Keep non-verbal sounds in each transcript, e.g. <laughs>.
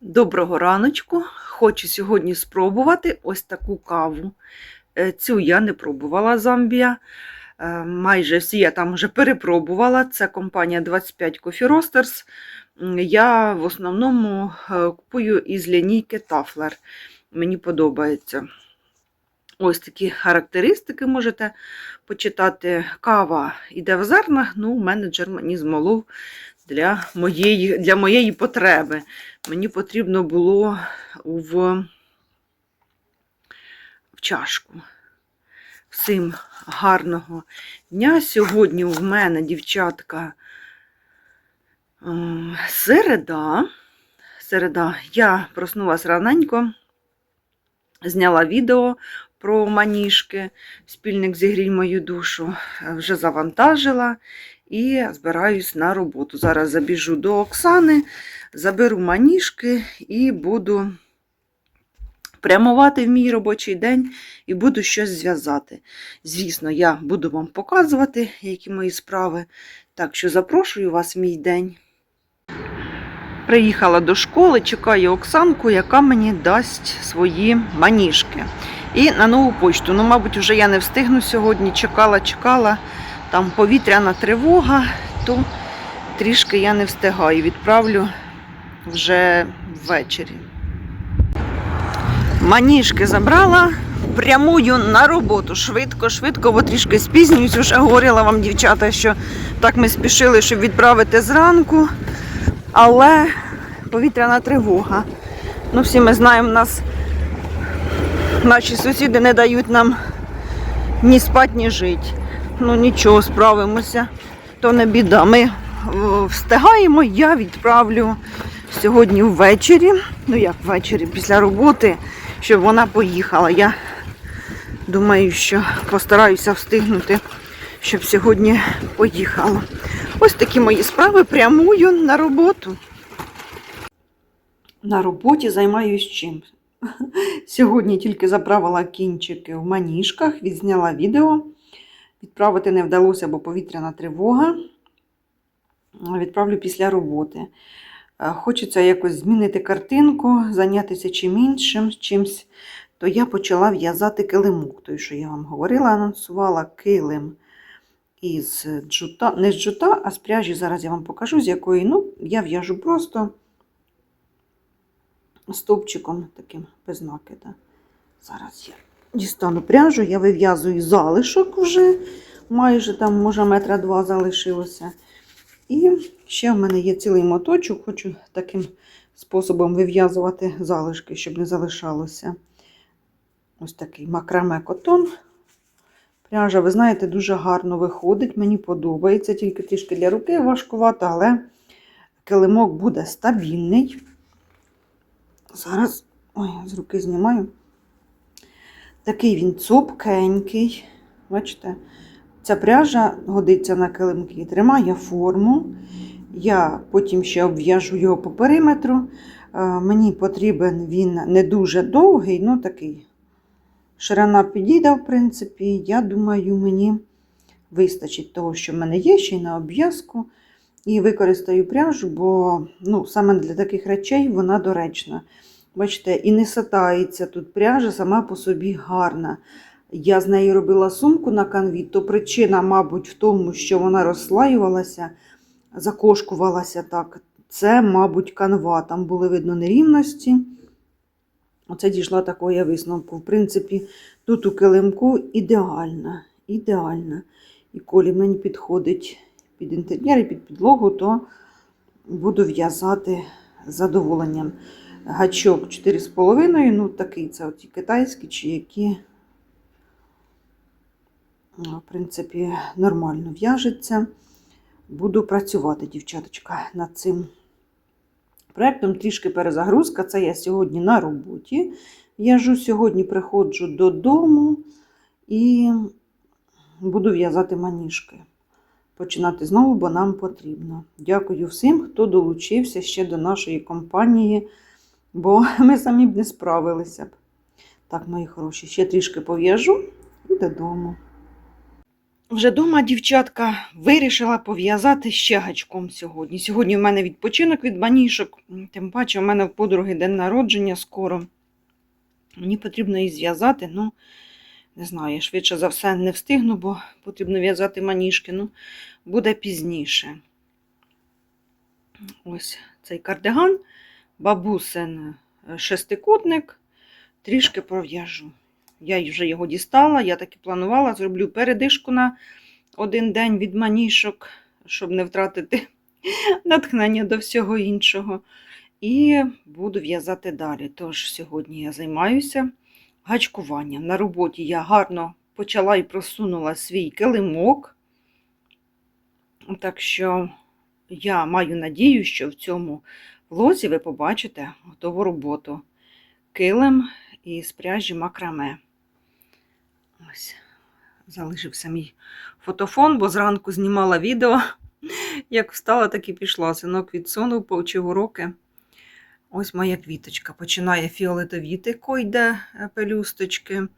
Доброго раночку. Хочу сьогодні спробувати ось таку каву. Е, Цю я не пробувала Замбія. Е, Майже всі я там вже перепробувала. Це компанія 25 Coffee Roasters. Я в основному е, купую із лінійки Тафлер. Мені подобається. Ось такі характеристики можете почитати. Кава йде в зернах, ну, менеджер мені змолов для моєї, для моєї потреби. Мені потрібно було в, в чашку. Всім гарного дня. Сьогодні в мене, дівчатка, ем, середа. Середа. Я проснулася раненько, зняла відео про маніжки. Спільник зігрій мою душу, е, вже завантажила і збираюсь на роботу. Зараз забіжу до Оксани, заберу маніжки і буду прямувати в мій робочий день і буду щось зв'язати. Звісно, я буду вам показувати, які мої справи. Так що запрошую вас в мій день. Приїхала до школи, чекаю Оксанку, яка мені дасть свої маніжки. І на нову почту. Ну, мабуть, вже я не встигну сьогодні. Чекала, чекала. Там повітряна тривога, то трішки я не встигаю. Відправлю вже ввечері. Маніжки забрала, прямую на роботу. Швидко, швидко, бо трішки спізнююсь. Уже говорила вам, дівчата, що так ми спішили, щоб відправити зранку. Але повітряна тривога. Ну, всі ми знаємо, нас наші сусіди не дають нам ні спати, ні жити. Ну нічого, справимося, то не біда. Ми е, встигаємо, я відправлю сьогодні ввечері. Ну як ввечері, після роботи, щоб вона поїхала. Я думаю, що постараюся встигнути, щоб сьогодні поїхала. Ось такі мої справи прямую на роботу. На роботі займаюсь чим. <laughs> Сьогодні тільки заправила кінчики в маніжках, відзняла відео. Відправити не вдалося, бо повітряна тривога. Відправлю після роботи. Е, Хочеться якось змінити картинку, зайнятися чим іншим, чимсь. То я почала в'язати килимок. Той, що я вам говорила, анонсувала килим із джута, не з джута, а з пряжі. Зараз я вам покажу, з якої ну, я в'яжу просто стовпчиком таким без накида. Зараз я дістану пряжу, я вив'язую залишок вже, майже там, може, метра два залишилося. І ще в мене є цілий моточок, хочу таким способом вив'язувати залишки, щоб не залишалося. Ось такий макраме котон. Пряжа, ви знаєте, дуже гарно виходить, мені подобається, тільки трішки для руки важкувато, але килимок буде стабільний. Зараз, ой, з руки знімаю. Такий він цупкенький. Бачите, ця пряжа годиться на килимки, тримає форму. Я потім ще обв'яжу його по периметру. Е, Мені потрібен він не дуже довгий, ну такий. Ширина підійде, в принципі, я думаю, мені вистачить того, що в мене є, ще й на обв'язку. І використаю пряжу, бо ну, саме для таких речей вона доречна. Бачите, і не сатається тут пряжа, сама по собі гарна. Я з нею робила сумку на канві, то причина, мабуть, в тому, що вона розслаювалася, закошкувалася так. Це, мабуть, канва. Там були видно нерівності. Оце дійшла такого я висновку. В принципі, тут у килимку ідеальна. ідеальна. І коли мені підходить під інтер'єр і під підлогу, то буду в'язати з задоволенням. Гачок 4,5, ну такий це оті китайські чи які, Ну, в принципі, нормально в'яжеться. Буду працювати, дівчаточка, над цим проєктом. Трішки перезагрузка. Це я сьогодні на роботі. В'яжу сьогодні приходжу додому і буду в'язати маніжки. Починати знову, бо нам потрібно. Дякую всім, хто долучився ще до нашої компанії, бо <laughs> ми самі б не справилися б. Так, мої хороші, ще трішки пов'яжу і додому. вже дома дівчатка вирішила пов'язати ще гачком сьогодні. Сьогодні в мене відпочинок від банішок, тим паче у мене в подруги день народження скоро. Мені потрібно її зв'язати, ну, не знаю, я швидше за все не встигну, бо потрібно в'язати маніжки, ну, буде пізніше. Ось цей кардиган, бабусин е, шестикутник, трішки пров'яжу. Я вже його дістала, я так і планувала, зроблю передишку на один день від манішок, щоб не втратити <laughs> натхнення до всього іншого. І буду в'язати далі. Тож сьогодні я займаюся гачкуванням. На роботі я гарно почала і просунула свій килимок. Так що я маю надію, що в цьому влозі ви побачите готову роботу. Килим із пряжі макраме. Ось, залишився мій фотофон, бо зранку знімала відео. <laughs> Як встала, так і пішла. Синок відсунув, повчив уроки. Ось моя квіточка. Починає фіолетовіти, койде е, пелюсточки.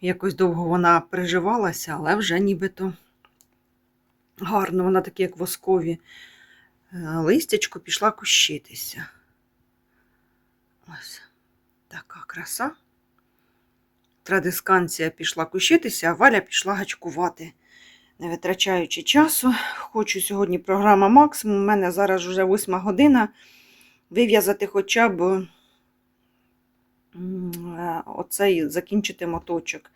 Якось довго вона приживалася, але вже нібито гарно, вона такі, як воскові. Е, Листячко пішла кущитися. Ось така краса. Традисканція пішла кущитися, а Валя пішла гачкувати, не витрачаючи часу. Хочу сьогодні програма максимум. У мене зараз вже 8 година. Вив'язати хоча б е, оцей закінчити моточок.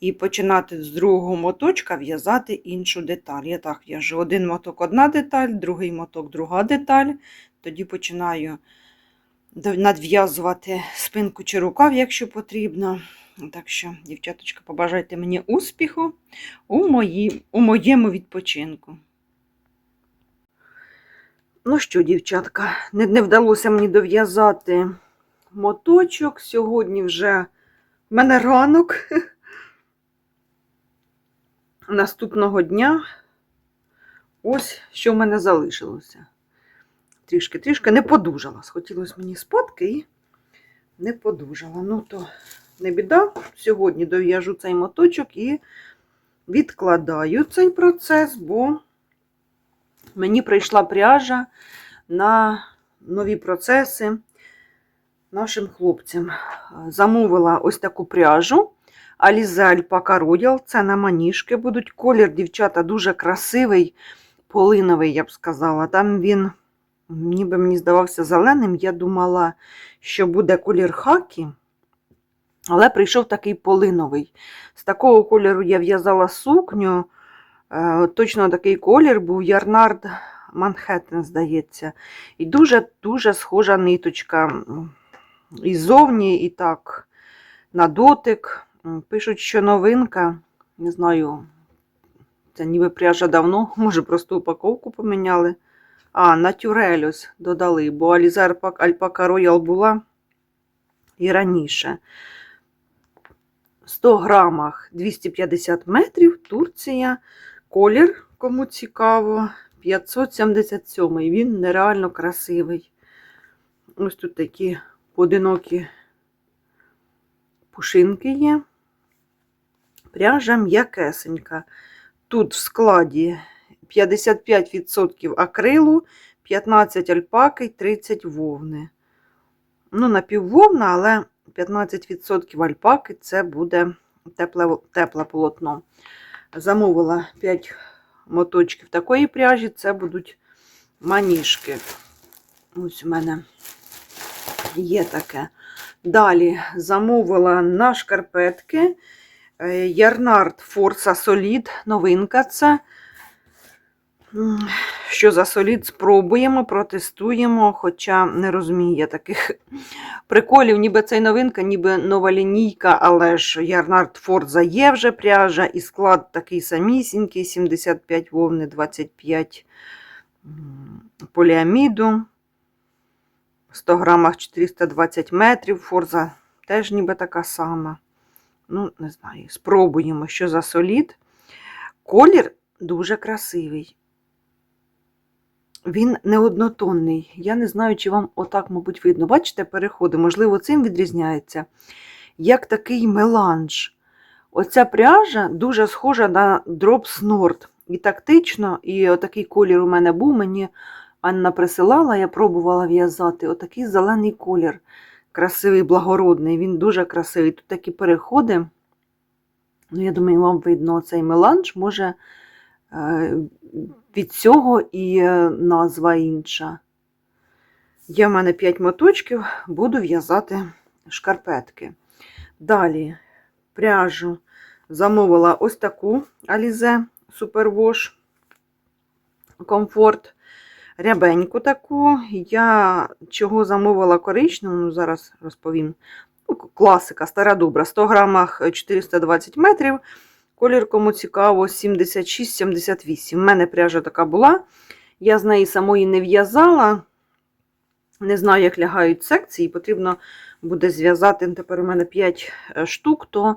І починати з другого моточка в'язати іншу деталь. Я так в'яжу один моток одна деталь, другий моток друга деталь. Тоді починаю надв'язувати спинку чи рукав, якщо потрібно. Так що, дівчаточка, побажайте мені успіху у, мої, у моєму відпочинку. Ну що, дівчатка, не, не вдалося мені дов'язати моточок. Сьогодні вже в мене ранок. <laughs> Наступного дня ось що в мене залишилося. Трішки-трішки не подужала. Схотілося мені спадки і не подужала. Ну, то не біда. Сьогодні дов'яжу цей моточок і відкладаю цей процес, бо мені прийшла пряжа на нові процеси нашим хлопцям. Замовила ось таку пряжу. Alize Alpaca Royal, це на маніжки будуть. Колір, дівчата, дуже красивий, полиновий, я б сказала. Там він, ніби мені здавався зеленим. Я думала, що буде колір хакі, але прийшов такий полиновий. З такого кольору я в'язала сукню. Е, Точно такий колір був Ярнард Манхеттен, здається. І дуже-дуже схожа ниточка. І ззовні, і так, на дотик. М, Пишуть, що новинка. Не знаю, це ніби пряжа давно, <laughs> може, просто упаковку поміняли. А, натюрель ось додали, бо Alize Alpaca Royal була і раніше. 100 грамах 250 метрів, Турція. Колір, кому цікаво, 577. Він нереально красивий. Ось тут такі поодинокі пушинки є. Пряжа м'якесенька. Тут в складі 55% акрилу, 15 альпаки, 30 вовни. Ну, напіввовна, але 15% альпаки це буде тепле, тепле полотно. Замовила 5 моточків такої пряжі, це будуть маніжки. Ось у мене є таке. Далі замовила на шкарпетки Ярнард Форса Солід. Новинка це. Що за солід спробуємо, протестуємо, хоча не розумію я таких приколів, ніби це новинка, ніби нова лінійка, але ж Ярнард Форза є вже пряжа, і склад такий самісінький: 75 вовни, 25 поліаміду. 100 грамах 420 метрів. Форза теж ніби така сама. Ну, не знаю, спробуємо, що за солід. Колір дуже красивий. Він не однотонний. Я не знаю, чи вам отак, мабуть, видно. Бачите, переходи, можливо, цим відрізняється. Як такий меланж. Оця пряжа дуже схожа на Drops Nord. І тактично, і отакий колір у мене був. Мені Анна присилала, я пробувала в'язати. Отакий зелений колір. Красивий, благородний. Він дуже красивий. Тут такі переходи. Ну, я думаю, вам видно цей меланж. Може, е, від цього і е, назва інша. Є в мене 5 моточків, буду в'язати шкарпетки. Далі пряжу замовила ось таку Alize Superwash Comfort. Рябеньку таку. Я чого замовила коричневу, ну зараз розповім. Ну, класика, стара добра, 100 грамах 420 метрів. Колір, кому цікаво, 76-78. У мене пряжа така була. Я з неї самої не в'язала. Не знаю, як лягають секції. Потрібно буде зв'язати. Тепер у мене 5 штук, то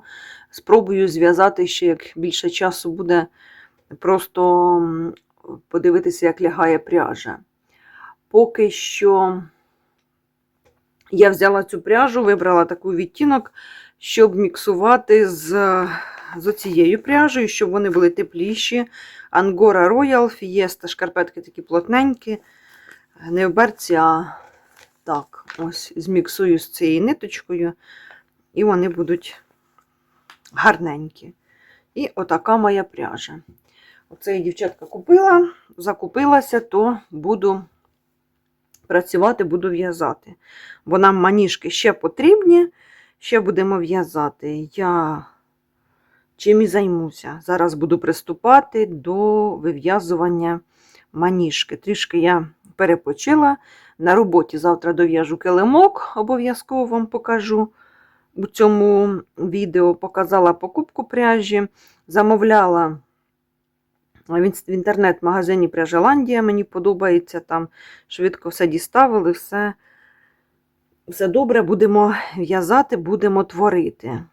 спробую зв'язати ще як більше часу буде просто подивитися, як лягає пряжа. Поки що я взяла цю пряжу, вибрала таку відтінок, щоб міксувати з, з оцією пряжею, щоб вони були тепліші. Angora Royal, Fiesta, шкарпетки такі плотненькі. Не в берці, а так, ось зміксую з цією ниточкою, і вони будуть гарненькі. І отака моя пряжа. Оце я дівчатка купила, закупилася, то буду працювати, буду в'язати. Бо нам маніжки ще потрібні, ще будемо в'язати. Я чим і займуся. Зараз буду приступати до вив'язування маніжки. Трішки я перепочила. На роботі завтра дов'яжу килимок, обов'язково вам покажу. У цьому відео показала покупку пряжі, замовляла в інтернет-магазині Пряжеландія. Мені подобається там швидко все діставили, все, все добре, будемо в'язати, будемо творити.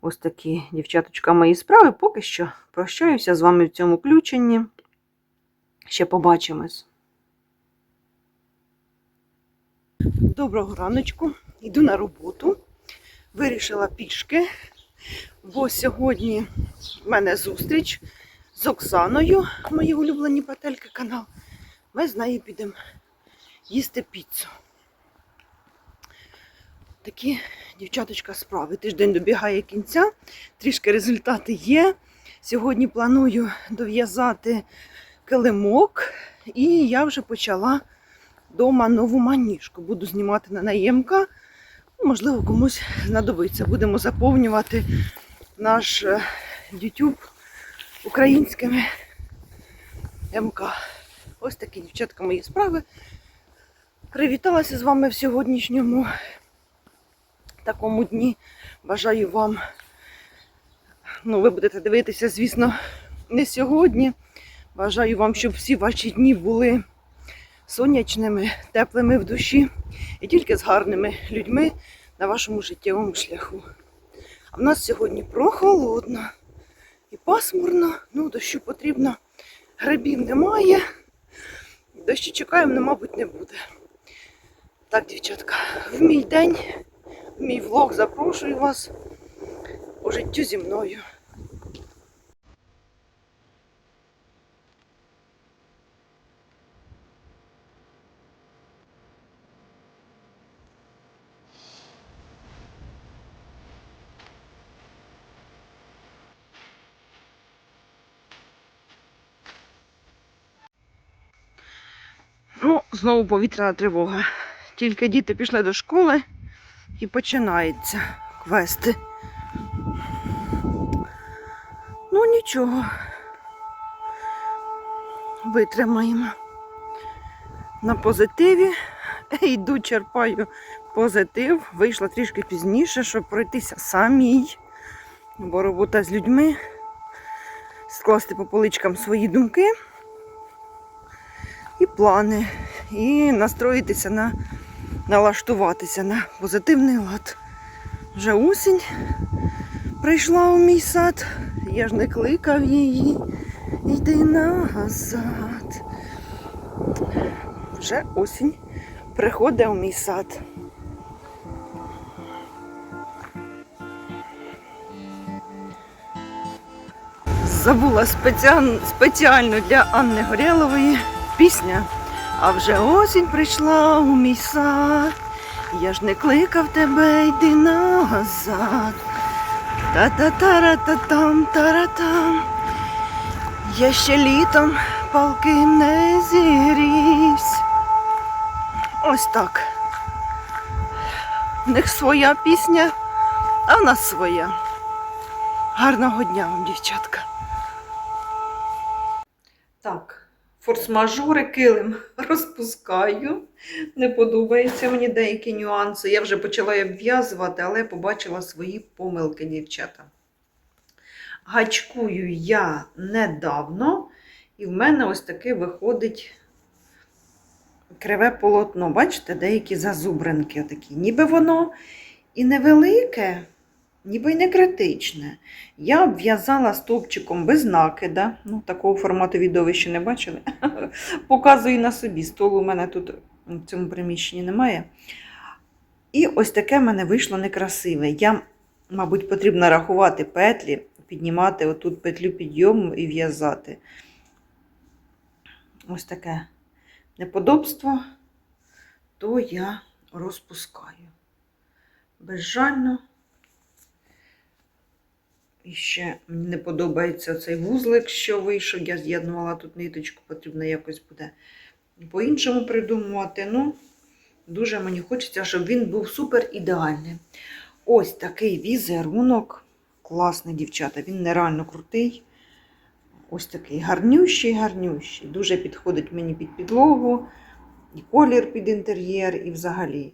Ось такі, дівчаточка, мої справи. Поки що прощаюся з вами в цьому включенні. Ще побачимось. Доброго раночку. Йду на роботу. Вирішила пішки, бо сьогодні в мене зустріч з Оксаною, мої улюблені пательки канал. Ми з нею підемо їсти піцу. Такі, дівчаточка, справи. Тиждень добігає кінця, трішки результати є. Сьогодні планую дов'язати килимок, і я вже почала вдома нову маніжку. Буду знімати на наємка. Можливо, комусь знадобиться. Будемо заповнювати наш е, YouTube українськими МК. Ось такі дівчатка мої справи. Привіталася з вами в сьогоднішньому такому дні. Бажаю вам, ну, ви будете дивитися, звісно, не сьогодні. Бажаю вам, щоб всі ваші дні були сонячними, теплими в душі і тільки з гарними людьми на вашому життєвому шляху. А в нас сьогодні прохолодно і пасмурно, ну, дощу потрібно. Грибів немає. Дощі чекаємо, але, мабуть, не буде. Так, дівчатка, в мій день, в мій влог запрошую вас у життю зі мною. Ну, знову повітряна тривога. Тільки діти пішли до школи і починається квести. Ну нічого. Витримаємо. На позитиві. <laughs> Йду, черпаю позитив. Вийшла трішки пізніше, щоб пройтися самій. Бо робота з людьми. Скласти по поличкам свої думки і плани, і настроїтися на налаштуватися на позитивний лад. Вже осінь прийшла у мій сад, я ж не кликав її. Йди назад. Вже осінь приходить у мій сад. забула спеціально, для Анни Горєлової пісня. А вже осінь прийшла у мій сад. Я ж не кликав тебе, йди назад. Та-та-тара-та-там, тара-там. Я ще літом палким не зігрівсь. Ось так. В них своя пісня, а в нас своя. Гарного дня вам, дівчатка. Форс-мажори килим <laughs> розпускаю. Не подобаються мені деякі нюанси. Я вже почала обв'язувати, але побачила свої помилки, дівчата. Гачкую я недавно, і в мене ось таке виходить криве полотно. Бачите, деякі зазубринки такі. Ніби воно і невелике, ніби й не критичне. Я обв'язала стовпчиком без накида. Ну, такого формату відео ви ще не бачили. <laughs> Показую на собі. Столу у мене тут в цьому приміщенні немає. І ось таке в мене вийшло некрасиве. Я, мабуть, потрібно рахувати петлі, піднімати отут петлю підйому і в'язати. Ось таке неподобство, то я розпускаю. Безжально. І ще мені не подобається цей вузлик, що вийшов. Я з'єднувала тут ниточку, потрібно якось буде по-іншому придумувати. Ну, дуже мені хочеться, щоб він був супер ідеальний. Ось такий візерунок. Класний, дівчата, він нереально крутий. Ось такий гарнющий, гарнющий. Дуже підходить мені під підлогу, і колір під інтер'єр, і взагалі.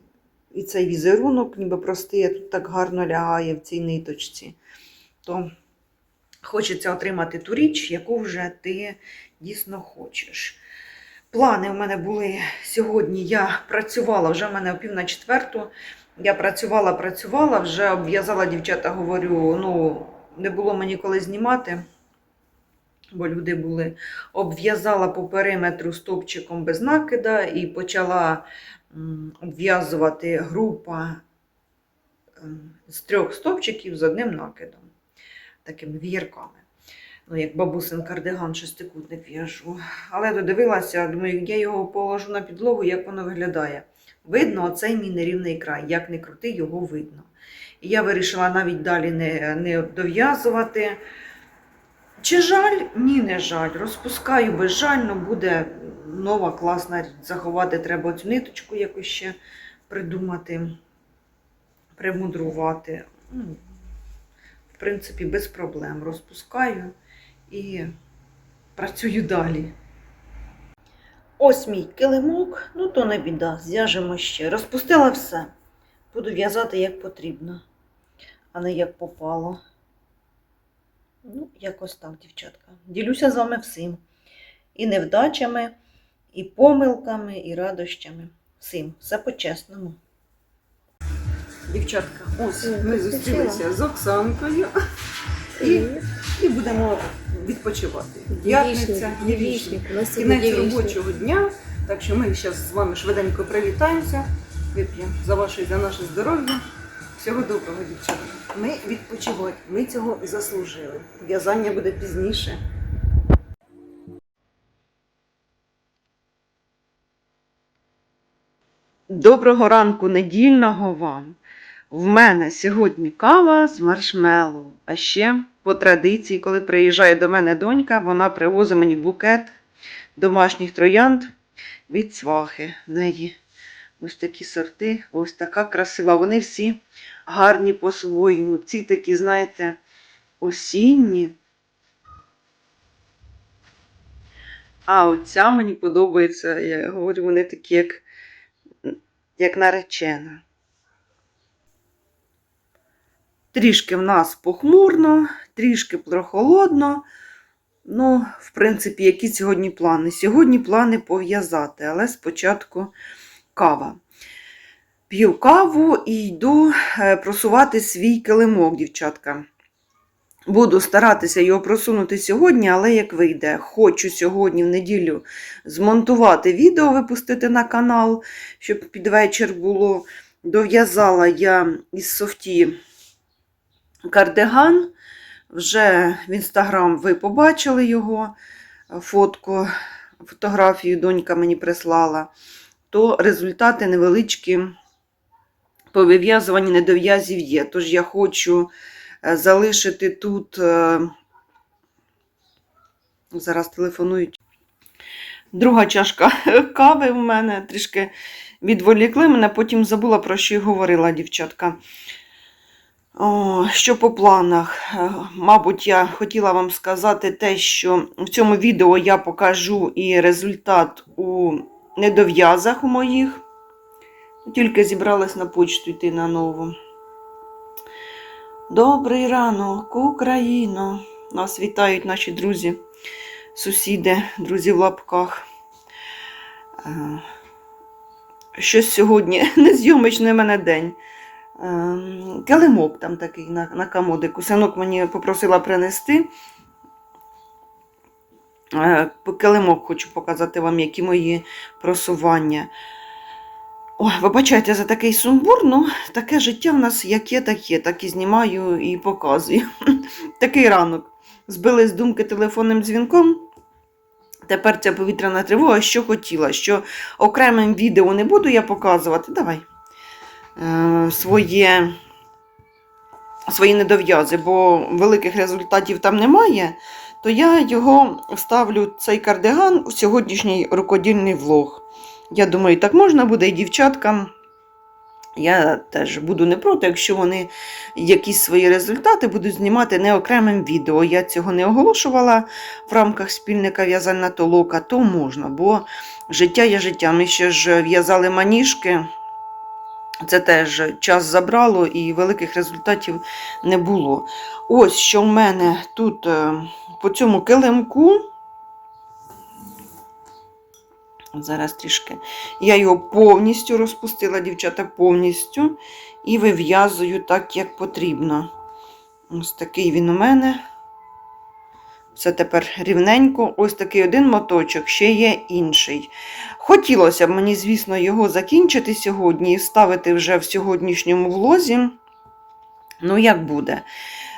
І цей візерунок, ніби простий, тут так гарно лягає в цій ниточці. То хочеться отримати ту річ, яку вже ти дійсно хочеш. Плани в мене були сьогодні. Я працювала вже в мене о пів на четверту. Я працювала, працювала, вже обв'язала дівчата, говорю, ну, не було мені коли знімати, бо люди були. Обв'язала по периметру стовпчиком без накида і почала обв'язувати група ем, з трьох стовпчиків з одним накидом, такими віярками. Ну, як бабусин кардиган шестикутник в'яжу. Але додивилася, думаю, я його положу на підлогу, як воно виглядає. Видно, оцей мій нерівний край, як не крути, його видно. І я вирішила навіть далі не, не дов'язувати. Чи жаль? Ні, не жаль. Розпускаю безжально, буде нова класна річ. Заховати треба цю ниточку якось ще придумати, примудрувати. В принципі, без проблем. Розпускаю і працюю далі. Ось мій килимок, ну то не біда, зв'яжемо ще. Розпустила все. Буду в'язати як потрібно, а не як попало. Ну, якось так, дівчатка. Ділюся з вами всім. І невдачами, і помилками, і радощами. Всім. Все по-чесному. Дівчатка, ось ми зустрілися з Оксанкою і, і будемо відпочивати. П'ятниця, нас кінець робочого дня. Так що ми зараз з вами швиденько привітаємося. Вип'ємо за ваше і за наше здоров'я. Всього доброго, дівчата. Ми відпочивати, ми цього заслужили. В'язання буде пізніше. Доброго ранку недільного вам. В мене сьогодні кава з маршмеллоу. А ще по традиції, коли приїжджає до мене донька, вона привозить мені букет домашніх троянд від свахи. В неї ось такі сорти, ось така красива. Вони всі гарні по-своєму. Ці такі, знаєте, осінні. А оця мені подобається. Я говорю, вони такі, як, як наречена. Трішки в нас похмурно, трішки прохолодно. Ну, в принципі, які сьогодні плани? Сьогодні плани пов'язати, але спочатку кава. П'ю каву і йду е, просувати свій килимок, дівчатка. Буду старатися його просунути сьогодні, але як вийде. Хочу сьогодні в неділю змонтувати відео, випустити на канал, щоб під вечір було. Дов'язала я із софті кардиган. Вже в інстаграм ви побачили його е, фотку, фотографію донька мені прислала, то результати невеличкі по вив'язуванні недов'язів є. Тож я хочу е, залишити тут. е, Зараз телефонують. Друга чашка <laughs> кави в мене трішки відволікли мене, потім забула, про що й говорила дівчатка. Що по планах? Е, Мабуть, я хотіла вам сказати те, що в цьому відео я покажу і результат у недов'язах у моїх. Тільки зібралась на почту йти на нову. Добрий ранок, Україно! Нас вітають наші друзі, сусіди, друзі в лапках. Е, Щось сьогодні <laughs> незйомочний в мене день. Ем, Килимок там такий на, на комодику. Синок мені попросила принести. Е, Килимок хочу показати вам, які мої просування. Ой, вибачайте за такий сумбур, ну таке життя в нас яке таке, так і знімаю і показую. <laughs> Такий ранок. Збили з думки телефонним дзвінком. Тепер ця повітряна тривога, що хотіла, що окремим відео не буду я показувати. Давай. Е, своє, свої недов'язи, бо великих результатів там немає, то я його вставлю цей кардиган у сьогоднішній рукодільний влог. Я думаю, так можна буде і дівчаткам. Я теж буду не проти, якщо вони якісь свої результати будуть знімати не окремим відео. Я цього не оголошувала в рамках спільника в'язальна толока, то можна, бо життя є життя. Ми ще ж в'язали маніжки. Це теж час забрало і великих результатів не було. Ось що в мене тут е, по цьому килимку. Зараз трішки. Я його повністю розпустила, дівчата, повністю. І вив'язую так, як потрібно. Ось такий він у мене. Все тепер рівненько. Ось такий один моточок, ще є інший. Хотілося б мені, звісно, його закінчити сьогодні і вставити вже в сьогоднішньому влозі. Ну, як буде.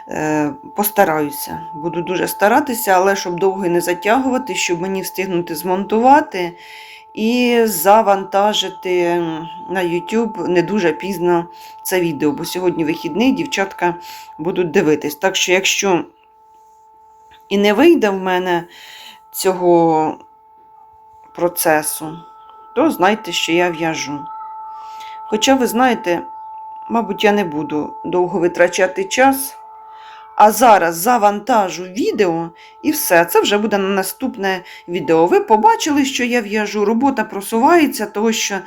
Е, Постараюся. Буду дуже старатися, але щоб довго не затягувати, щоб мені встигнути змонтувати і завантажити на YouTube не дуже пізно це відео, бо сьогодні вихідний дівчатка будуть дивитись. Так що, якщо і не вийде в мене цього процесу, то знайте, що я в'яжу. Хоча, ви знаєте, мабуть, я не буду довго витрачати час. А зараз завантажу відео і все. Це вже буде на наступне відео. Ви побачили, що я в'яжу. Робота просувається, тому що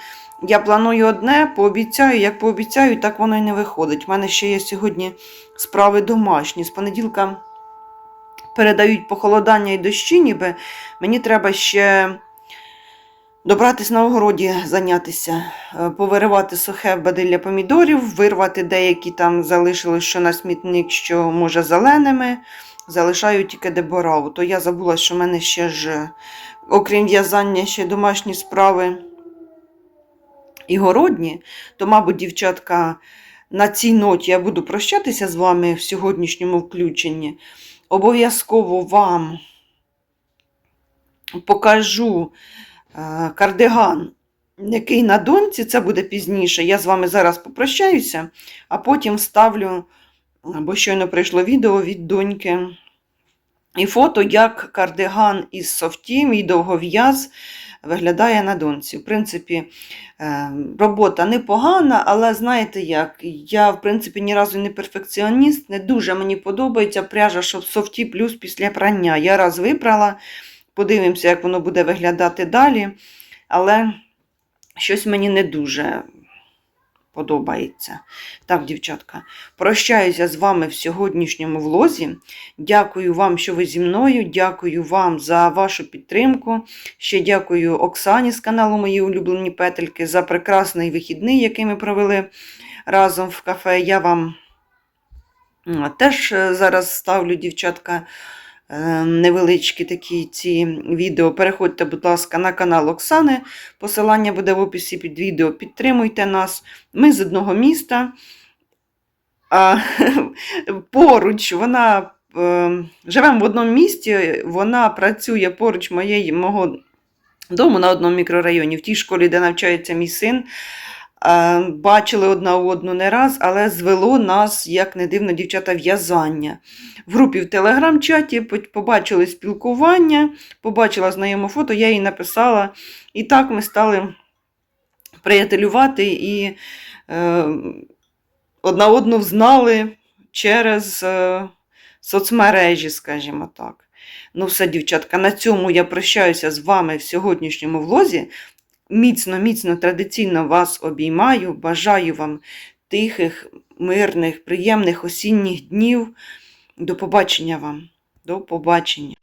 я планую одне, пообіцяю, як пообіцяю, так воно і не виходить. У мене ще є сьогодні справи домашні. З понеділка передають похолодання і дощі, ніби мені треба ще добратись на огороді, зайнятися, е, повиривати сухе бадилля помідорів, вирвати деякі там залишилось, що на смітник, що може зеленими. Залишаю тільки дебораву. То я забула, що в мене ще ж, окрім в'язання, ще домашні справи і городні, то, мабуть, дівчатка, на цій ноті я буду прощатися з вами в сьогоднішньому включенні. Обов'язково вам покажу е, кардиган, який на доньці, це буде пізніше. Я з вами зараз попрощаюся, а потім вставлю, бо щойно прийшло відео від доньки. І фото, як кардиган із софті, мій довгов'яз, виглядає на доньці. В принципі, е, робота непогана, але знаєте як, я, в принципі, ні разу не перфекціоніст, не дуже мені подобається пряжа, що в софті плюс після прання. Я раз випрала, подивимося, як воно буде виглядати далі. Але щось мені не дуже подобається. Так, дівчатка, прощаюся з вами в сьогоднішньому влозі. Дякую вам, що ви зі мною. Дякую вам за вашу підтримку. Ще дякую Оксані з каналу Мої улюблені петельки за прекрасний вихідний, який ми провели разом в кафе. Я вам теж е, зараз ставлю, дівчатка, невеличкі такі ці відео. Переходьте, будь ласка, на канал Оксани. Посилання буде в описі під відео. Підтримуйте нас. Ми з одного міста. А <laughs> поруч вона е, живемо в одному місті, вона працює поруч моєї, мого дому на одному мікрорайоні, в тій школі, де навчається мій син. Е, Бачили одна одну не раз, але звело нас, як не дивно, дівчата, в'язання. В групі в телеграм-чаті побачили спілкування, побачила знайоме фото, я їй написала. І так ми стали приятелювати і е, одна одну взнали через е, соцмережі, скажімо так. Ну, все, дівчатка, на цьому я прощаюся з вами в сьогоднішньому влозі. Міцно, міцно, традиційно вас обіймаю. Бажаю вам тихих, мирних, приємних осінніх днів. До побачення вам. До побачення.